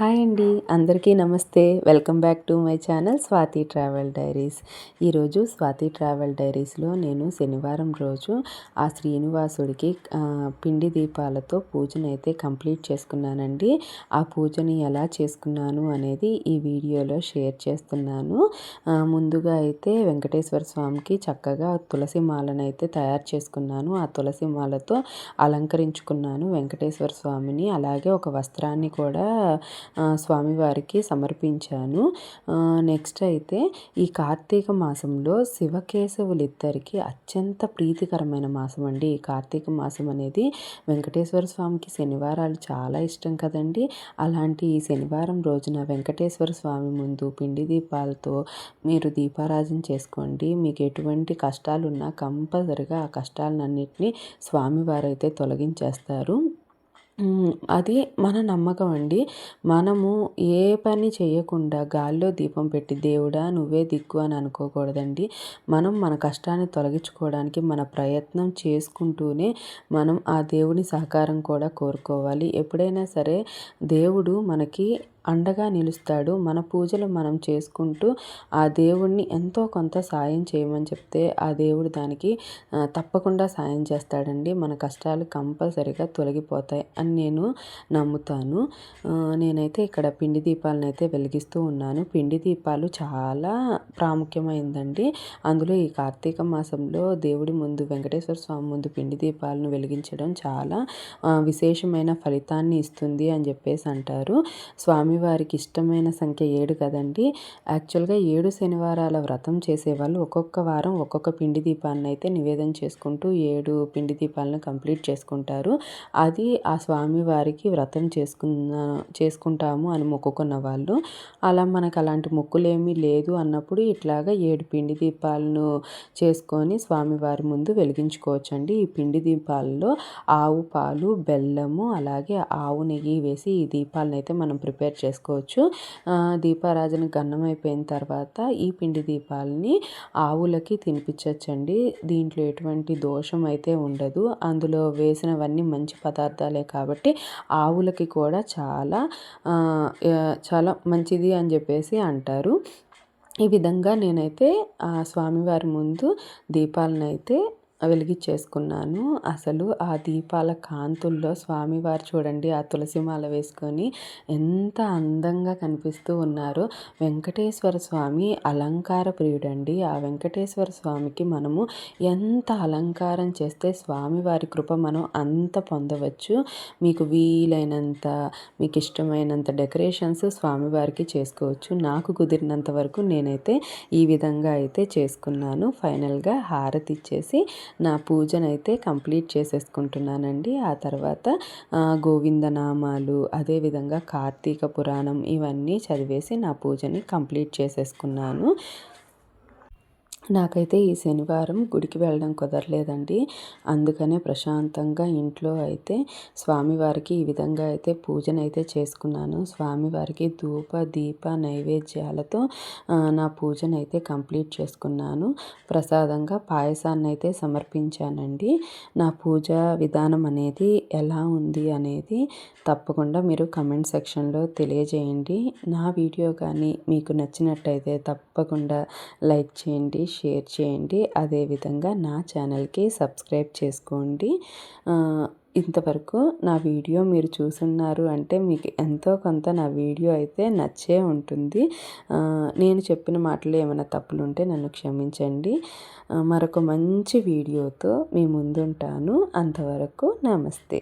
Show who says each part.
Speaker 1: Hi అండి. అందరికీ నమస్తే. Welcome back to my channel Swathi travel diaries. ఈరోజు స్వాతి ట్రావెల్ డైరీస్లో నేను శనివారం రోజు ఆ శ్రీనివాసుడికి పిండి దీపాలతో పూజనైతే కంప్లీట్ చేసుకున్నానండి. ఆ పూజని ఎలా చేసుకున్నాను అనేది ఈ వీడియోలో షేర్ చేస్తున్నాను. ముందుగా అయితే వెంకటేశ్వర స్వామికి చక్కగా తులసి మాలను అయితే తయారు చేసుకున్నాను. ఆ తులసి మాలతో అలంకరించుకున్నాను వెంకటేశ్వర స్వామిని. అలాగే ఒక వస్త్రాన్ని కూడా స్వామివారికి సమర్పించాను. నెక్స్ట్ అయితే ఈ కార్తీక మాసంలో శివకేశవులిద్దరికి అత్యంత ప్రీతికరమైన మాసం అండి ఈ కార్తీక మాసం అనేది వెంకటేశ్వర స్వామికి శనివారాలు చాలా ఇష్టం కదండి. అలాంటి ఈ శనివారం రోజున వెంకటేశ్వర స్వామి ముందు పిండి దీపాలతో మీరు దీపారాజన చేసుకోండి. మీకు ఎటువంటి కష్టాలున్నా కంపల్సరిగా ఆ కష్టాలన్నింటినీ స్వామివారైతే తొలగించేస్తారు. అది మన నమ్మకం అండి. మనము ఏ పని చేయకుండా గాల్లో దీపం పెట్టి దేవుడా నువ్వే దిక్కు అని అనుకోకూడదండి. మనం మన కష్టాన్ని తొలగించుకోవడానికి మన ప్రయత్నం చేసుకుంటూనే మనం ఆ దేవుని సహకారం కూడా కోరుకోవాలి. ఎప్పుడైనా సరే దేవుడు మనకి అండగా నిలుస్తాడు. మన పూజలు మనం చేసుకుంటూ ఆ దేవుణ్ణి ఎంతో కొంత సాయం చేయమని చెప్తే ఆ దేవుడు దానికి తప్పకుండా సాయం చేస్తాడండి. మన కష్టాలు కంపల్సరిగా తొలగిపోతాయి అని నేను నమ్ముతాను. నేనైతే ఇక్కడ పిండి దీపాలను అయితే వెలిగిస్తూ ఉన్నాను. పిండి దీపాలు చాలా ప్రాముఖ్యమైందండి. అందులో ఈ కార్తీక మాసంలో దేవుడి ముందు వెంకటేశ్వర స్వామి ముందు పిండి దీపాలను వెలిగించడం చాలా విశేషమైన ఫలితాన్ని ఇస్తుంది అని చెప్పేసి అంటారు. స్వామి స్వామివారికి ఇష్టమైన సంఖ్య ఏడు కదండి. యాక్చువల్గా ఏడు శనివారాల వ్రతం చేసేవాళ్ళు ఒక్కొక్క వారం ఒక్కొక్క పిండి దీపాన్ని అయితే నివేదన చేసుకుంటూ ఏడు పిండి దీపాలను కంప్లీట్ చేసుకుంటారు. అది ఆ స్వామివారికి వ్రతం చేసుకున్న చేసుకుంటాము అని మొక్కుకున్న వాళ్ళు. అలా మనకు అలాంటి మొక్కులేమీ లేదు అన్నప్పుడు ఇట్లాగా ఏడు పిండి దీపాలను చేసుకొని స్వామివారి ముందు వెలిగించుకోవచ్చండి. ఈ పిండి దీపాలలో ఆవు పాలు బెల్లము అలాగే ఆవు నెయ్యి వేసి ఈ దీపాలను అయితే మనం ప్రిపేర్ చేసుకోవచ్చు. దీపారాజన గన్నం అయిపోయిన తర్వాత ఈ పిండి దీపాలని ఆవులకి తినిపించవచ్చండి దీంట్లో ఎటువంటి దోషం అయితే ఉండదు. అందులో వేసినవన్నీ మంచి పదార్థాలే కాబట్టి ఆవులకి కూడా చాలా చాలా మంచిది అని చెప్పేసి అంటారు. ఈ విధంగా నేనైతే స్వామివారి ముందు దీపాలను అయితే వెలిగించేసుకున్నాను. అసలు ఆ దీపాల కాంతుల్లో స్వామివారు చూడండి ఆ తులసిమాల వేసుకొని ఎంత అందంగా కనిపిస్తూ ఉన్నారు. వెంకటేశ్వర స్వామి అలంకార ప్రియుడండి. ఆ వెంకటేశ్వర స్వామికి మనము ఎంత అలంకారం చేస్తే స్వామివారి కృప మనం అంత పొందవచ్చు. మీకు వీలైనంత మీకు ఇష్టమైనంత డెకరేషన్స్ స్వామివారికి చేసుకోవచ్చు. నాకు కుదిరినంత వరకు నేనైతే ఈ విధంగా అయితే చేసుకున్నాను. ఫైనల్గా హారతి ఇచ్చేసి నా పూజనైతే కంప్లీట్ చేసేసుకుంటున్నానండి. ఆ తర్వాత గోవిందనామాలు అదేవిధంగా కార్తీక పురాణం ఇవన్నీ చదివేసి నా పూజని కంప్లీట్ చేసేసుకున్నాను. నాకైతే ఈ శనివారం గుడికి వెళ్ళడం కుదరలేదండి. అందుకనే ప్రశాంతంగా ఇంట్లో అయితే స్వామివారికి ఈ విధంగా అయితే పూజనైతే చేసుకున్నాను. స్వామివారికి ధూప దీప నైవేద్యాలతో నా పూజనైతే కంప్లీట్ చేసుకున్నాను. ప్రసాదంగా పాయసాన్ని అయితే సమర్పించానండి. నా పూజ విధానం అనేది ఎలా ఉంది అనేది తప్పకుండా మీరు కమెంట్ సెక్షన్లో తెలియజేయండి. నా వీడియో కానీ మీకు నచ్చినట్టయితే తప్పకుండా లైక్ చేయండి షేర్ చేయండి. అదేవిధంగా నా ఛానల్కి సబ్స్క్రైబ్ చేసుకోండి. ఇంతవరకు నా వీడియో మీరు చూసున్నారు అంటే మీకు ఎంతో కొంత నా వీడియో అయితే నచ్చే ఉంటుంది. నేను చెప్పిన మాటలు ఏమైనా తప్పులు ఉంటే నన్ను క్షమించండి. మరొక మంచి వీడియోతో మీ ముందుంటాను. అంతవరకు నమస్తే.